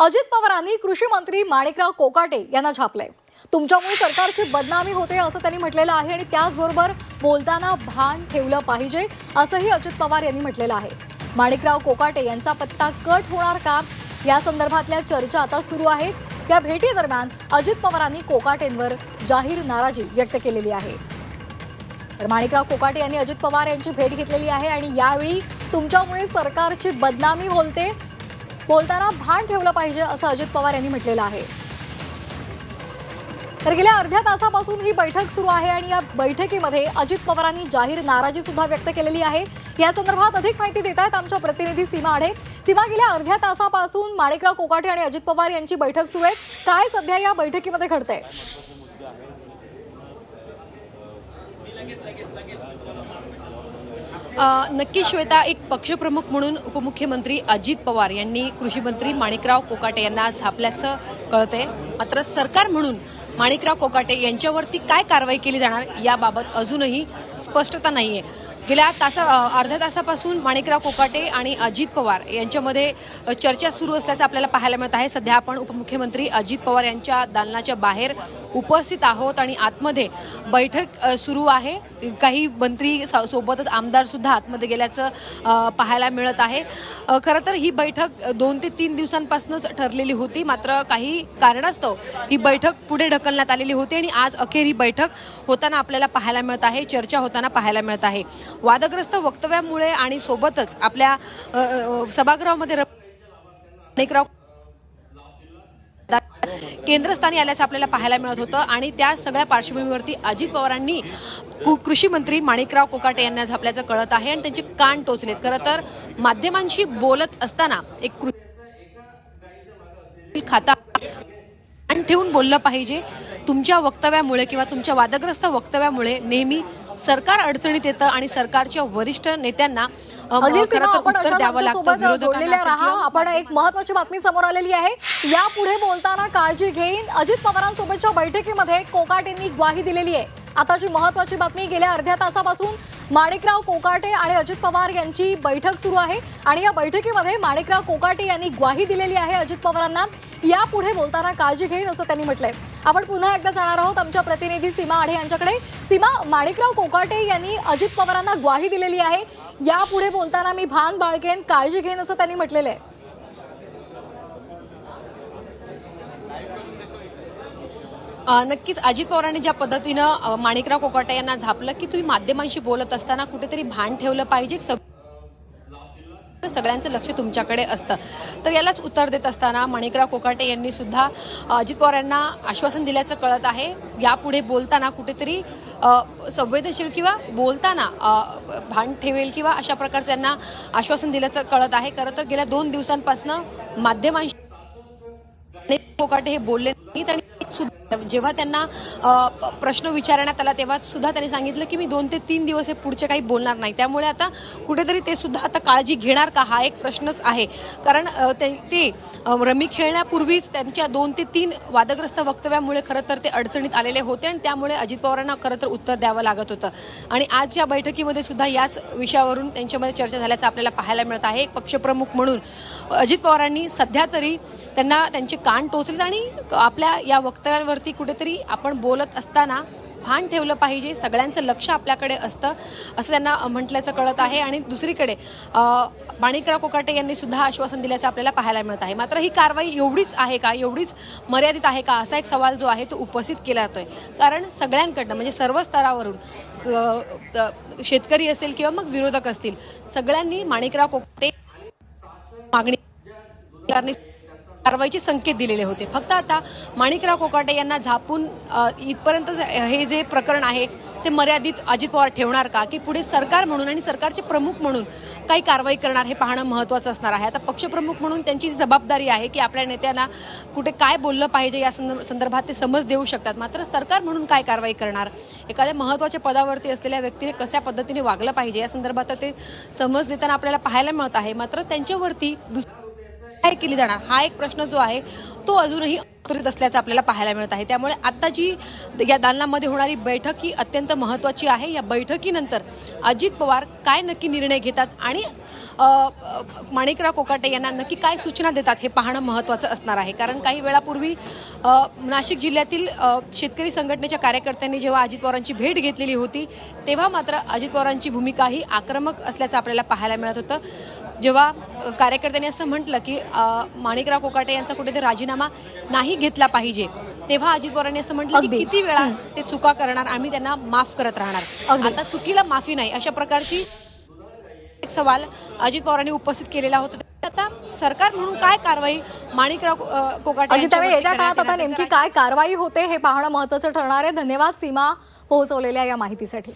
अजित पवारांनी कृषी मंत्री माणिकराव कोकाटे यांना छापले तुमच्यामुळे सरकारची बदनामी होते असं त्यांनी म्हटलेलं आहे आणि त्याचबरोबर बोलताना भान ठेवलं पाहिजे असंही अजित पवार यांनी म्हटलेलं आहे. माणिकराव कोकाटे यांचा पत्ता कट होणार का? या संदर्भातल्या चर्चा आता सुरू आहेत. या भेटीदरम्यान अजित पवारांनी कोकाटेंवर जाहीर नाराजी व्यक्त केलेली आहे. तर माणिकराव कोकाटे यांनी अजित पवार यांची भेट घेतलेली आहे आणि यावेळी तुमच्यामुळे सरकारची बदनामी होलते बोलताना भान ठेवलं पाहिजे असं अजित पवार यांनी म्हटलेलं आहे. तर गेल्या अर्ध्या तासापासून ही बैठक सुरू आहे आणि या बैठकीमध्ये अजित पवारांनी जाहीर नाराजी सुद्धा व्यक्त केलेली आहे. या संदर्भात अधिक माहिती देत आहेत आमच्या प्रतिनिधी सीमा आढे. सीमा गेल्या अर्ध्या तासापासून माणिकराव कोकाटे आणि अजित पवार यांची बैठक सुरू आहे. काय सध्या या बैठकीमध्ये घडतंय? नक्की श्वेता एक पक्षप्रमुख म्हणून उपमुख्यमंत्री अजित पवार यांनी कृषी मंत्री माणिकराव कोकाटे यांना झापल्याचं कळतंय. मात्र सरकार म्हणून माणिकराव कोकाटे यांच्यावरती काय कारवाई केली जाणार याबाबत अजूनही स्पष्टता नाहीये. गेल्या तासा अर्ध्या तासापासून माणिकराव कोकाटे आणि अजित पवार यांच्यामध्ये चर्चा सुरू असल्याचं आपल्याला पाहायला मिळत आहे. सध्या आपण उपमुख्यमंत्री अजित पवार यांच्या दालनाच्या बाहेर उपस्थित आहोत आणि आतमध्ये बैठक सुरू आहे. काही मंत्री स- सोबतच आमदार सुद्धा आतमध्ये गेल्याचं पाहायला मिळत आहे. खरं तर ही बैठक दोन ते तीन दिवसांपासूनच ठरलेली होती. मात्र काही कारणास्तव ही बैठक पुढे ढकलण्यात आलेली होती आणि आज अखेर ही बैठक होताना आपल्याला पाहायला मिळत आहे चर्चा होताना पाहायला मिळत आहे. वादग्रस्त वक्तव्यामुळे आणि सोबतच आपल्या सभागृहामध्ये अनेकराव केंद्रस्थानी आल्याचं आपल्याला पाहायला मिळत होतं आणि त्या सगळ्या पार्श्वभूमीवरती अजित पवारांनी कृषी मंत्री माणिकराव कोकाटे यांना झापल्याचं कळत आहे आणि त्यांचे कान टोचलेत. खरं तर माध्यमांशी बोलत असताना एक कृषी खाता आणि ठेवून बोललं पाहिजे. तुमच्या वक्तव्यामुळे किंवा तुमच्या वादग्रस्त वक्तव्यामुळे नेहमी सरकार अडचणीत येतं आणि सरकारच्या वरिष्ठ नेत्यांना आपण एक महत्वाची बातमी समोर आलेली आहे. यापुढे बोलताना काळजी घेईन. अजित पवारांसोबतच्या बैठकीमध्ये कोकाटेंनी ग्वाही दिलेली आहे. आताची महत्वाची बातमी गेल्या अर्ध्या तासापासून माणिकराव कोकाटे आणि अजित पवार यांची बैठक सुरू आहे. आणि या बैठकीमध्ये माणिकराव कोकाटे यांनी ग्वाही दिलेली आहे अजित पवारांना. यापुढे बोलताना काळजी घेईन असं त्यांनी म्हटलंय. आपण पुन्हा एकदा जाणार आहोत. आमच्या प्रतिनिधी सीमा आढे यांच्याकडे. सीमा माणिकराव कोकाटे यांनी अजित पवारांना ग्वाही दिलेली आहे. यापुढे बोलताना मी भान बाळगेन काळजी घेईन असं त्यांनी म्हटलेलं आहे. नक्कीच अजित पवारांनी ज्या पद्धतीनं माणिकराव कोकाटे यांना झापलं की तुम्ही माध्यमांशी बोलत असताना कुठेतरी भान ठेवलं पाहिजे. सगळ्यांचं लक्ष तुमच्याकडे असतं. तर यालाच उत्तर देत असताना माणिकराव कोकाटे यांनी सुद्धा अजित पवार यांना आश्वासन दिल्याचं कळत आहे. यापुढे बोलताना कुठेतरी संवेदनशील किंवा बोलताना भान ठेवेल किंवा अशा प्रकारचं त्यांना आश्वासन दिल्याचं कळत आहे. खरं तर गेल्या दोन दिवसांपासून माध्यमांशी कोकाटे हे बोलले नाहीत आणि तर जेव्हा त्यांना प्रश्न विचारण्यात आला तेव्हा सुद्धा त्यांनी सांगितलं की मी दोन ते तीन दिवस हे पुढचे काही बोलणार नाही. त्यामुळे आता कुठेतरी ते सुद्धा आता काळजी घेणार का हा एक प्रश्नच आहे. कारण ते ते, रमी खेळण्यापूर्वीच त्यांच्या दोन ते तीन वादग्रस्त वक्तव्यामुळे खरं तर ते अडचणीत आलेले होते आणि त्यामुळे अजित पवारांना खरं तर उत्तर द्यावं लागत होतं. आणि आजच्या बैठकीमध्ये सुद्धा याच विषयावरून त्यांच्यामध्ये चर्चा झाल्याचं आपल्याला पाहायला मिळत आहे. एक पक्षप्रमुख म्हणून अजित पवारांनी सध्या तरी त्यांना त्यांचे कान टोचलेत आणि आपल्या या वक्तव्यांवरती कुठेतरी आपण बोलत असताना भान ठेवलं पाहिजे सगळ्यांचं लक्ष आपल्याकडे असतं असं त्यांना म्हटल्याचं कळत आहे. आणि दुसरीकडे माणिकराव कोकाटे यांनी सुद्धा आश्वासन दिल्याचं आपल्याला पाहायला मिळत आहे. मात्र ही कारवाई एवढीच आहे का एवढीच मर्यादित आहे का असा एक सवाल जो आहे तो उपस्थित केला जातोय. कारण सगळ्यांकडनं म्हणजे सर्व स्तरावरून शेतकरी असेल किंवा मग विरोधक असतील सगळ्यांनी माणिकराव कोकाटे मागणी कारवाईचे संकेत दिलेले होते. फक्त आता माणिकराव कोकाटे यांना झापून इथपर्यंत हे जे प्रकरण आहे ते मर्यादित अजित पवार ठेवणार का? की पुढे सरकार म्हणून आणि सरकारचे प्रमुख म्हणून काही कारवाई करणार हे पाहणं महत्त्वाचं असणार आहे. आता पक्षप्रमुख म्हणून त्यांची जी जबाबदारी आहे की आपल्या नेत्यांना कुठे काय बोललं पाहिजे या संदर्भ- संदर्भात ते समज देऊ शकतात. मात्र सरकार म्हणून काय कारवाई करणार? एखाद्या महत्त्वाच्या पदावरती असलेल्या व्यक्तीने कशा पद्धतीने वागलं पाहिजे? या संदर्भात ते समज देताना आपल्याला पाहायला मिळत आहे. मात्र त्यांच्यावरती दुस काय केली जाणार? हा एक प्रश्न जो आहे तो अजूनही उत्तरित असल्याचं आपल्याला पाहायला मिळत आहे. त्यामुळे आता जी या दालनामध्ये होणारी बैठक ही अत्यंत महत्त्वाची आहे. या बैठकीनंतर अजित पवार काय नक्की निर्णय घेतात आणि माणिकराव कोकाटे यांना नक्की काय सूचना देतात हे पाहणं महत्त्वाचं असणार आहे. कारण काही वेळापूर्वी नाशिक जिल्ह्यातील शेतकरी संघटनेच्या कार्यकर्त्यांनी जेव्हा अजित पवारांची भेट घेतलेली होती तेव्हा मात्र अजित पवारांची भूमिका ही आक्रमक असल्याचं आपल्याला पाहायला मिळत होतं. जेव्हा कार्यकर्त्यांनी असं म्हटलं की माणिकराव कोकाटे यांचा कुठेतरी राजीनामा नाही घेतला पाहिजे तेव्हा अजित पवारांनी असं म्हटलं की. किती वेळा ते चुका करणार आम्ही त्यांना माफ करत राहणार. आता चुकीला माफी नाही अशा प्रकारची एक सवाल अजित पवारांनी उपस्थित केलेला होता आता सरकार म्हणून काय कारवाई माणिकराव कोकाटे येत्या काळात आता? नेमकी काय कारवाई होते हे पाहणं महत्वाचं ठरणार आहे धन्यवाद सीमा पोहोचवलेल्या या माहितीसाठी